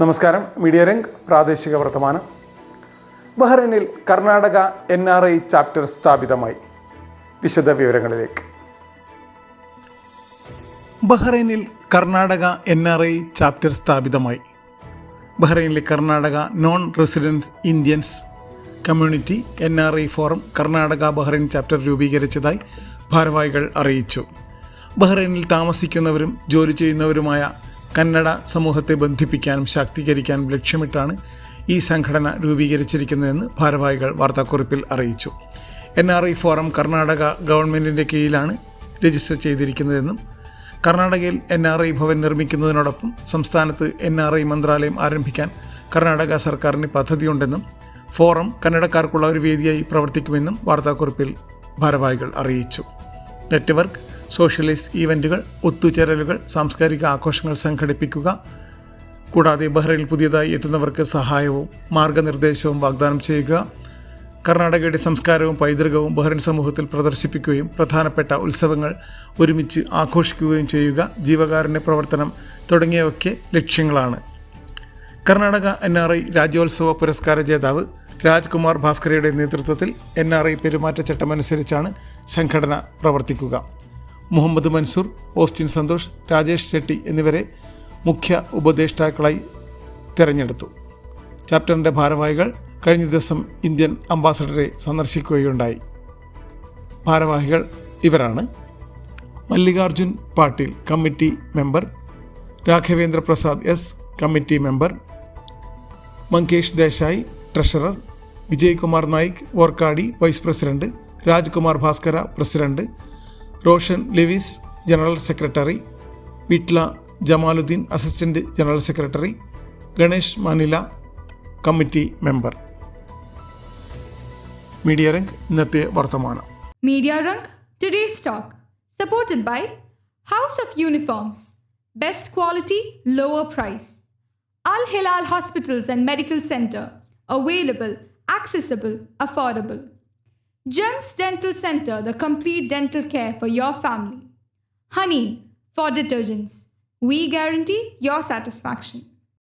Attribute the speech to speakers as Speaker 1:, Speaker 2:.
Speaker 1: നമസ്കാരം. മീഡിയ രംഗ് പ്രാദേശിക വർത്തമാനം. ബഹ്റൈനിൽ Karnataka N R I chapter സ്ഥാപിതമായി. വിശദ വിവരങ്ങളിലേക്ക്. ബഹ്റൈനിൽ Karnataka N R I chapter സ്ഥാപിതമായി. ബഹ്റൈനിലെ Karnataka non residence Indians community N R I forum Karnataka Bahrain chapter രൂപീകരിച്ചതായി ഭാരവാഹികൾ അറിയിച്ചു. ബഹ്റൈനിൽ താമസിക്കുന്നവരും ജോലി ചെയ്യുന്നവരുമായ കന്നഡ സമൂഹത്തെ ബന്ധിപ്പിക്കാനും ശാക്തീകരിക്കാനും ലക്ഷ്യമിട്ടാണ് ഈ സംഘടന രൂപീകരിച്ചിരിക്കുന്നതെന്ന് ഭാരവാഹികൾ വാർത്താക്കുറിപ്പിൽ അറിയിച്ചു. N R I forum Karnataka ഗവൺമെന്റിന്റെ കീഴിലാണ് രജിസ്റ്റർ ചെയ്തിരിക്കുന്നതെന്നും കർണാടകയിൽ എൻ ആർ ഐ ഭവൻ നിർമ്മിക്കുന്നതിനോടൊപ്പം സംസ്ഥാനത്ത് എൻ ആർ ഐ മന്ത്രാലയം ആരംഭിക്കാൻ കർണാടക സർക്കാരിന് പദ്ധതിയുണ്ടെന്നും ഫോറം കന്നഡക്കാർക്കുള്ള ഒരു വേദിയായി പ്രവർത്തിക്കുമെന്നും വാർത്താക്കുറിപ്പിൽ ഭാരവാഹികൾ അറിയിച്ചു. നെറ്റ്വർക്ക് സോഷ്യലിസ്റ്റ് ഈവന്റുകൾ ഒത്തുചേരലുകൾ സാംസ്കാരിക ആഘോഷങ്ങൾ സംഘടിപ്പിക്കുക കൂടാതെ ബഹ്റൈനിൽ പുതിയതായി എത്തുന്നവർക്ക് സഹായവും മാർഗനിർദ്ദേശവും വാഗ്ദാനം ചെയ്യുക കർണാടകയുടെ സംസ്കാരവും പൈതൃകവും ബഹ്റൈൻ സമൂഹത്തിൽ പ്രദർശിപ്പിക്കുകയും പ്രധാനപ്പെട്ട ഉത്സവങ്ങൾ ഒരുമിച്ച് ആഘോഷിക്കുകയും ചെയ്യുക ജീവകാരുണ്യ പ്രവർത്തനം തുടങ്ങിയവയ്ക്ക് ലക്ഷ്യങ്ങളാണ്. Karnataka N R I Rajyotsava പുരസ്കാര ജേതാവ് രാജ്കുമാർ ഭാസ്കരയുടെ നേതൃത്വത്തിൽ എൻ ആർ ഐ പെരുമാറ്റച്ചട്ടമനുസരിച്ചാണ് സംഘടന പ്രവർത്തിക്കുക. മുഹമ്മദ് മൻസൂർ ഓസ്റ്റിൻ സന്തോഷ് രാജേഷ് ഷെട്ടി എന്നിവരെ മുഖ്യ ഉപദേഷ്ടാക്കളായി തിരഞ്ഞെടുത്തു. ചാപ്റ്ററിന്റെ ഭാരവാഹികൾ കഴിഞ്ഞ ദിവസം ഇന്ത്യൻ അംബാസഡറെ സന്ദർശിക്കുകയുണ്ടായി. ഭാരവാഹികൾ ഇവരാണ്. Mallikarjun Patil committee member. Raghavendra Prasad S committee member. Mangesh Desai treasurer. Vijaykumar Naik Vorkady vice president. Rajkumar Bhaskara president. Roshan Lewis general secretary Vitla Jamaluddin assistant general secretary Ganesh Manila committee member media Rang ഇന്നത്തെ വർത്തമാനം
Speaker 2: Media Rang, today's talk, supported by House of Uniforms, best quality, lower price. Al Hilal Hospitals and Medical Center, available, accessible, affordable. Gems Dental Center, the complete dental care for your family. Honey for detergents. We guarantee your satisfaction.